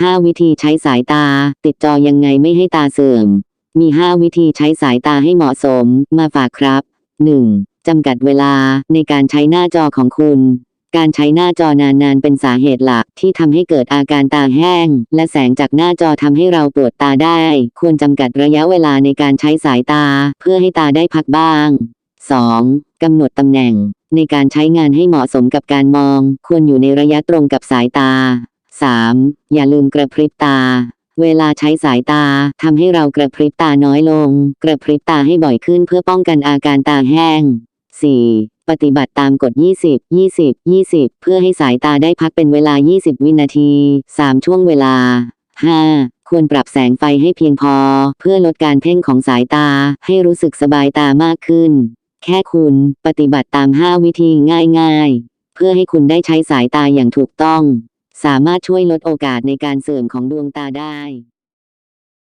5 วิธีใช้สายตา ติดจอยังไงไม่ให้ตาเสื่อม มี 5 วิธีใช้สายตาให้เหมาะสมมาฝากครับ 1. จำกัดเวลาในการใช้หน้าจอของคุณ การใช้หน้าจอนานๆเป็นสาเหตุหลักที่ทำให้เกิดอาการตาแห้ง และแสงจากหน้าจอทำให้เราปวดตาได้ ควรจำกัดระยะเวลาในการใช้สายตา เพื่อให้ตาได้พักบ้าง 2. กำหนดตำแหน่ง ในการใช้งานให้เหมาะสมกับการมอง ควรอยู่ในระยะตรงกับสายตา 3. อย่าลืมกระพริบตา เวลาใช้สายตาทำให้เรากระพริบตาน้อยลง กระพริบตาให้บ่อยขึ้นเพื่อป้องกันอาการตาแห้ง 4. ปฏิบัติตามกฎ 20 20 20 เพื่อให้สายตาได้พักเป็นเวลา 20 วินาที 3 ช่วงเวลา 5. ควรปรับแสงไฟให้เพียงพอ เพื่อลดการเพ่งของสายตาให้รู้สึกสบายตามากขึ้น แค่คุณปฏิบัติตาม 5 วิธีง่าย ๆ เพื่อให้คุณได้ใช้สายตาอย่างถูกต้อง สามารถช่วยลดโอกาสในการเสื่อมของดวงตาได้